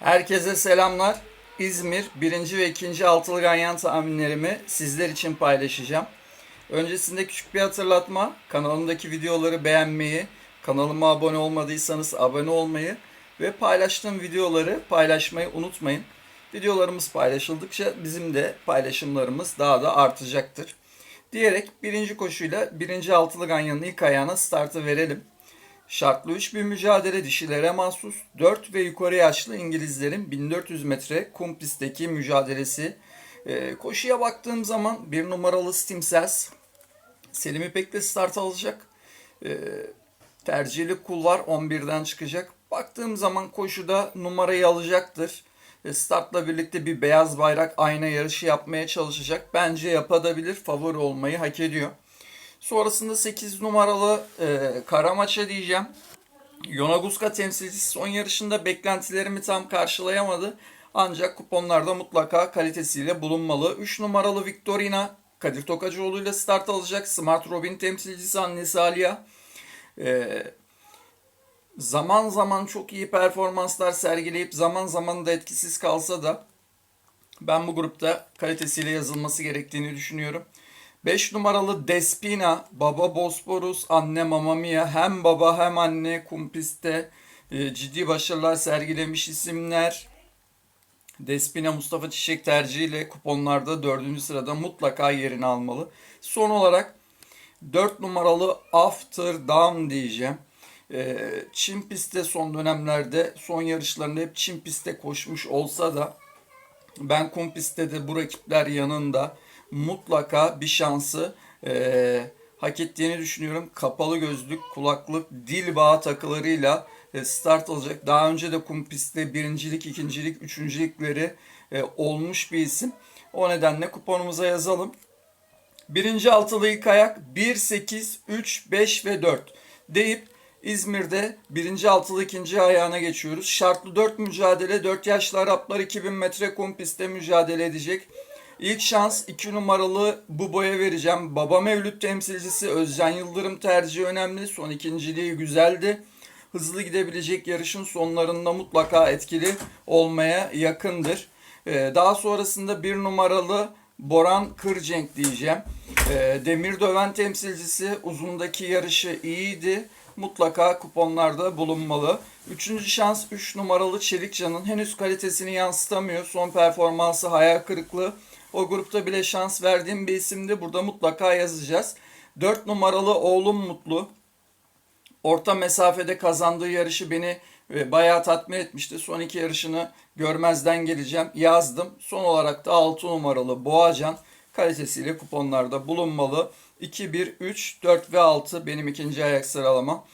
Herkese selamlar. İzmir 1. ve 2. altılı ganyan tahminlerimi sizler için paylaşacağım. Öncesinde küçük bir hatırlatma. Kanalımdaki videoları beğenmeyi, kanalıma abone olmadıysanız abone olmayı ve paylaştığım videoları paylaşmayı unutmayın. Videolarımız paylaşıldıkça bizim de paylaşımlarımız daha da artacaktır. Diyerek birinci koşuyla birinci altılı ganyanın ilk ayağına startı verelim. Şartlı 3 bir mücadele dişilere mahsus 4 ve yukarı yaşlı İngilizlerin 1400 metre kum pistteki mücadelesi. Ee, koşuya baktığım zaman bir numaralı Stimsels Selim İpek'le start alacak. Ee, tercihli kulvar 11'den çıkacak. Baktığım zaman koşuda numarayı alacaktır. Ee, Startla birlikte bir beyaz bayrak ayna yarışı yapmaya çalışacak. Bence yapabilir. Favori olmayı hak ediyor. Sonrasında 8 numaralı e, Karamaça diyeceğim. Yonaguska temsilcisi son yarışında beklentilerimi tam karşılayamadı. Ancak kuponlarda mutlaka kalitesiyle bulunmalı. 3 numaralı Victorina Kadir Tokacıoğlu ile start alacak. Smart Robin temsilcisi annesi Aliya. E, zaman zaman çok iyi performanslar sergileyip zaman zaman da etkisiz kalsa da ben bu grupta kalitesiyle yazılması gerektiğini düşünüyorum. 5 numaralı Despina, baba Bosporus, anne Mamma Mia hem baba hem anne kumpiste e, ciddi başarılar sergilemiş isimler. Despina Mustafa Çiçek tercihiyle kuponlarda 4. sırada mutlaka yerini almalı. Son olarak 4 numaralı After Down diyeceğim. E, Çin pistte son dönemlerde son yarışlarında hep Çin pistte koşmuş olsa da ben kum pistte de bu rakipler yanında mutlaka bir şansı e, hak ettiğini düşünüyorum. Kapalı gözlük, kulaklık, dil bağı takılarıyla e, start alacak. Daha önce de kum pistte birincilik, ikincilik, üçüncülükleri e, olmuş bir isim. O nedenle kuponumuza yazalım. Birinci altılı ilk ayak 1, 8, 3, 5 ve 4 deyip İzmir'de birinci altılı ikinci ayağına geçiyoruz. Şartlı 4 mücadele 4 yaşlı Araplar 2000 metre kum pistte mücadele edecek. İlk şans 2 numaralı Bubo'ya vereceğim. Baba Mevlüt temsilcisi Özcan Yıldırım tercihi önemli. Son ikinciliği güzeldi. Hızlı gidebilecek yarışın sonlarında mutlaka etkili olmaya yakındır. Ee, daha sonrasında bir numaralı Boran Kırcenk diyeceğim. Ee, Demir Döven temsilcisi uzundaki yarışı iyiydi. Mutlaka kuponlarda bulunmalı. Üçüncü şans 3 numaralı Çelikcan'ın henüz kalitesini yansıtamıyor. Son performansı hayal kırıklığı. O grupta bile şans verdiğim bir isimdi. Burada mutlaka yazacağız. 4 numaralı oğlum Mutlu. Orta mesafede kazandığı yarışı beni e, bayağı tatmin etmişti. Son iki yarışını görmezden geleceğim. Yazdım. Son olarak da 6 numaralı Boğacan kalitesiyle kuponlarda bulunmalı. 2, 1, 3, 4 ve 6 benim ikinci ayak sıralamam.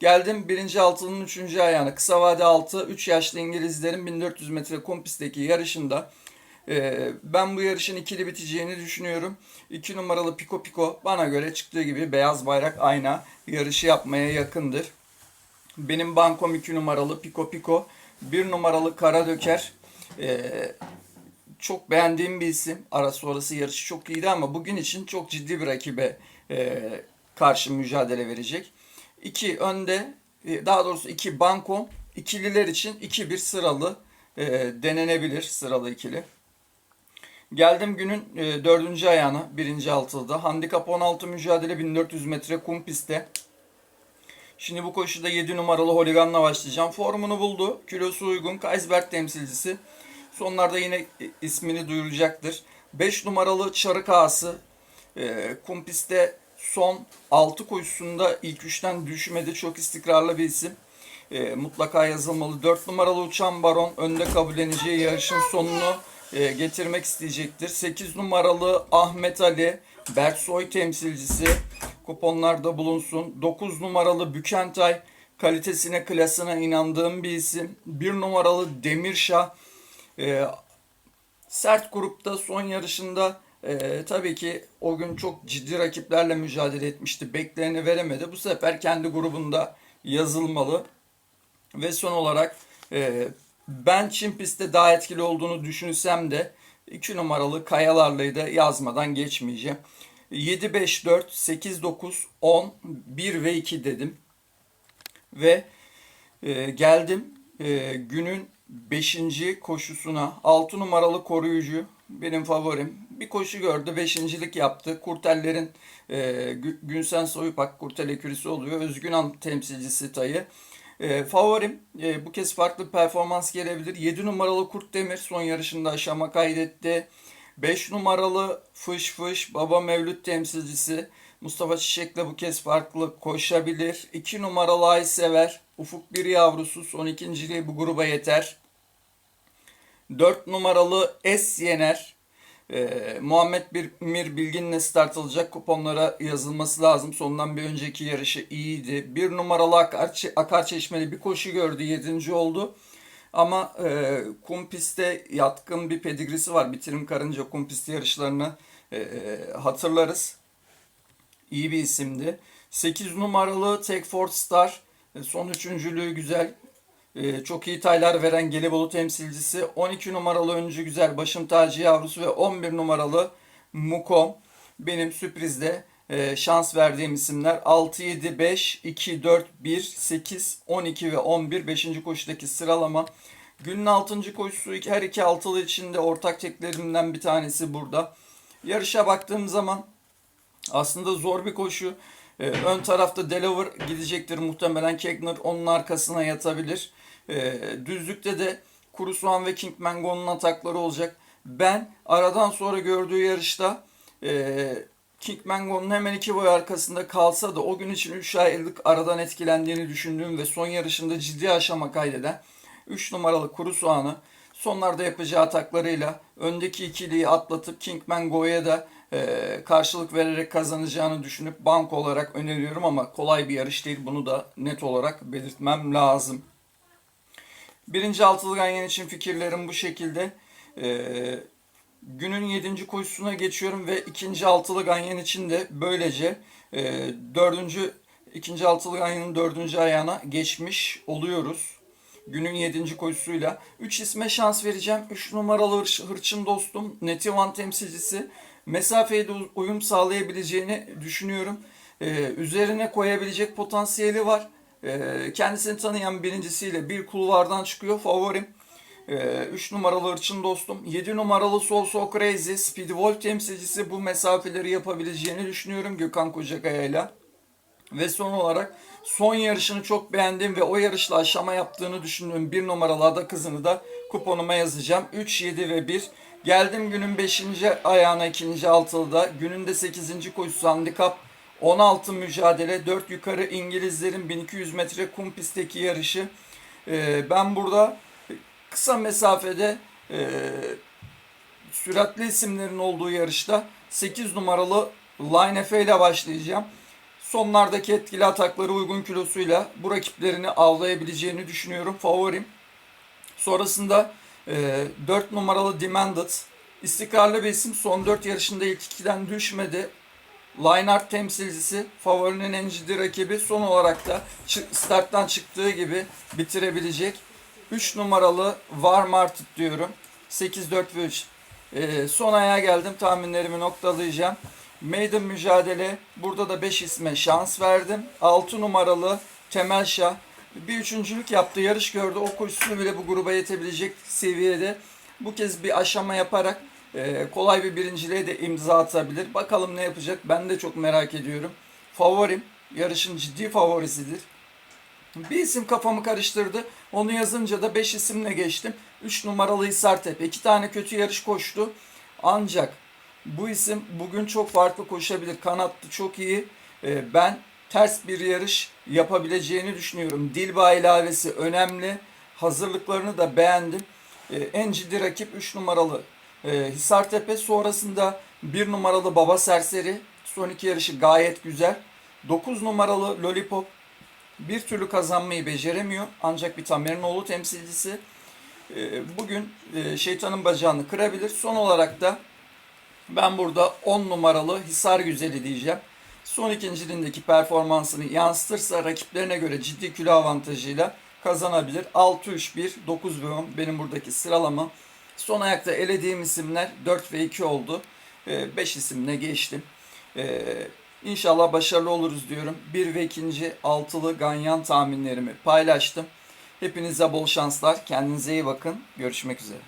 Geldim birinci altının üçüncü ayağına. Kısa vade 6, 3 yaşlı İngilizlerin 1400 metre kum pistteki yarışında ee, ben bu yarışın ikili biteceğini düşünüyorum. 2 numaralı Pico Pico bana göre çıktığı gibi beyaz bayrak ayna yarışı yapmaya yakındır. Benim bankom 2 numaralı Pico Pico. 1 numaralı Kara Döker. Ee, çok beğendiğim bir isim. Ara sonrası yarışı çok iyiydi ama bugün için çok ciddi bir rakibe e, karşı mücadele verecek. 2 önde e, daha doğrusu 2 bankom. ikililer için 2-1 sıralı e, denenebilir sıralı ikili. Geldim günün e, dördüncü ayağına, birinci altılıda. Handikap 16 mücadele 1400 metre kum pistte. Şimdi bu koşuda 7 numaralı Holigan'la başlayacağım. Formunu buldu. Kilosu uygun. Kaisberg temsilcisi. Sonlarda yine ismini duyuracaktır. 5 numaralı Çarık Ağası. E, kum pistte son 6 koşusunda ilk 3'ten düşmedi. Çok istikrarlı bir isim. E, mutlaka yazılmalı. 4 numaralı Uçan Baron önde kabulleneceği yarışın sonunu e, getirmek isteyecektir. 8 numaralı Ahmet Ali Berksoy temsilcisi kuponlarda bulunsun. 9 numaralı Bükentay kalitesine klasına inandığım bir isim. 1 numaralı Demirşah e, sert grupta son yarışında e, tabii ki o gün çok ciddi rakiplerle mücadele etmişti. Beklerini veremedi. Bu sefer kendi grubunda yazılmalı. Ve son olarak e, ben Çin pistte daha etkili olduğunu düşünsem de 2 numaralı kayalarlayı da yazmadan geçmeyeceğim. 7, 5, 4, 8, 9, 10, 1 ve 2 dedim. Ve e, geldim e, günün 5. koşusuna 6 numaralı koruyucu benim favorim. Bir koşu gördü, beşincilik yaptı. Kurtellerin e, Gü- Günsen Soyupak kurtel ekürisi oluyor. Özgünan temsilcisi Tayı. E, favorim e, bu kez farklı performans gelebilir. 7 numaralı Kurt Demir son yarışında aşama kaydetti. 5 numaralı Fış Fış Baba Mevlüt temsilcisi Mustafa Çiçek'le bu kez farklı koşabilir. 2 numaralı Aysever Ufuk bir yavrusu son ikinciliği bu gruba yeter. 4 numaralı Es Yener ee, Muhammed Mir Bilgin'le start alacak kuponlara yazılması lazım. Sondan bir önceki yarışı iyiydi. Bir numaralı Akar, Akar Çeşmeli bir koşu gördü. Yedinci oldu. Ama e, kum pistte yatkın bir pedigrisi var. Bitirim Karınca kum pisti yarışlarını e, hatırlarız. İyi bir isimdi. 8 numaralı Take Ford Star e, son üçüncülüğü güzel. E, çok iyi taylar veren Gelibolu temsilcisi. 12 numaralı öncü güzel başım tacı yavrusu ve 11 numaralı Mukom. Benim sürprizde e, şans verdiğim isimler 6, 7, 5, 2, 4, 1, 8, 12 ve 11. 5. koşudaki sıralama. Günün 6. koşusu her iki altılı içinde ortak teklerimden bir tanesi burada. Yarışa baktığım zaman aslında zor bir koşu. Ee, ön tarafta Delaware gidecektir muhtemelen. Kegner onun arkasına yatabilir. Ee, düzlükte de Kuru Soğan ve King Mango'nun atakları olacak. Ben aradan sonra gördüğü yarışta e, King Mango'nun hemen iki boy arkasında kalsa da o gün için 3 aylık aradan etkilendiğini düşündüğüm ve son yarışında ciddi aşama kaydeden 3 numaralı Kuru Soğan'ı sonlarda yapacağı ataklarıyla öndeki ikiliyi atlatıp King Mango'ya da e, karşılık vererek kazanacağını düşünüp bank olarak öneriyorum ama kolay bir yarış değil. Bunu da net olarak belirtmem lazım. Birinci altılı ganyan için fikirlerim bu şekilde. E, günün yedinci koşusuna geçiyorum ve ikinci altılı ganyan için de böylece e, dördüncü ikinci altılı ganyanın dördüncü ayağına geçmiş oluyoruz. Günün 7. koşusuyla. 3 isme şans vereceğim. 3 numaralı hırç, hırçın dostum. Netivan temsilcisi. Mesafeye de uyum sağlayabileceğini düşünüyorum. Ee, üzerine koyabilecek potansiyeli var. Ee, kendisini tanıyan birincisiyle bir kulvardan çıkıyor. Favorim. 3 numaralı hırçın dostum. 7 numaralı Sol So Crazy. Speed Wolf temsilcisi bu mesafeleri yapabileceğini düşünüyorum Gökhan Kocakaya ile. Ve son olarak son yarışını çok beğendiğim ve o yarışla aşama yaptığını düşündüğüm bir numaralı ada kızını da kuponuma yazacağım. 3, 7 ve 1. Geldim günün 5. ayağına 2. altılıda. Günün de 8. koşusu handikap 16 mücadele 4 yukarı İngilizlerin 1200 metre kum pistteki yarışı. Ee, ben burada kısa mesafede e, süratli isimlerin olduğu yarışta 8 numaralı Line F ile başlayacağım. Sonlardaki etkili atakları uygun kilosuyla bu rakiplerini avlayabileceğini düşünüyorum. Favorim. Sonrasında e, 4 numaralı Demanded. İstikrarlı bir isim. Son 4 yarışında ilk ikiden düşmedi. Lineart temsilcisi favorinin en ciddi rakibi. Son olarak da starttan çıktığı gibi bitirebilecek. 3 numaralı Warmarted diyorum. 8, 4 ve 3. E, son ayağa geldim. Tahminlerimi noktalayacağım. Maiden mücadele. Burada da 5 isme şans verdim. 6 numaralı Temel Şah. Bir üçüncülük yaptı. Yarış gördü. O koşusunu bile bu gruba yetebilecek seviyede. Bu kez bir aşama yaparak e, kolay bir birinciliğe de imza atabilir. Bakalım ne yapacak. Ben de çok merak ediyorum. Favorim. Yarışın ciddi favorisidir. Bir isim kafamı karıştırdı. Onu yazınca da 5 isimle geçtim. 3 numaralı Hisartepe. 2 tane kötü yarış koştu. Ancak bu isim bugün çok farklı koşabilir. Kanatlı çok iyi. Ee, ben ters bir yarış yapabileceğini düşünüyorum. Dilba ilavesi önemli. Hazırlıklarını da beğendim. Ee, en ciddi rakip 3 numaralı ee, Hisartepe. Sonrasında 1 numaralı Baba Serseri. Son iki yarışı gayet güzel. 9 numaralı Lollipop bir türlü kazanmayı beceremiyor. Ancak bir Tamerinoğlu temsilcisi. Bugün e, şeytanın bacağını kırabilir. Son olarak da ben burada 10 numaralı Hisar Güzeli diyeceğim. Son ikinciliğindeki performansını yansıtırsa rakiplerine göre ciddi kilo avantajıyla kazanabilir. 6-3-1, 9 ve 10 benim buradaki sıralama. Son ayakta elediğim isimler 4 ve 2 oldu. 5 isimle geçtim. İnşallah başarılı oluruz diyorum. 1 ve 2. altılı ganyan tahminlerimi paylaştım. Hepinize bol şanslar. Kendinize iyi bakın. Görüşmek üzere.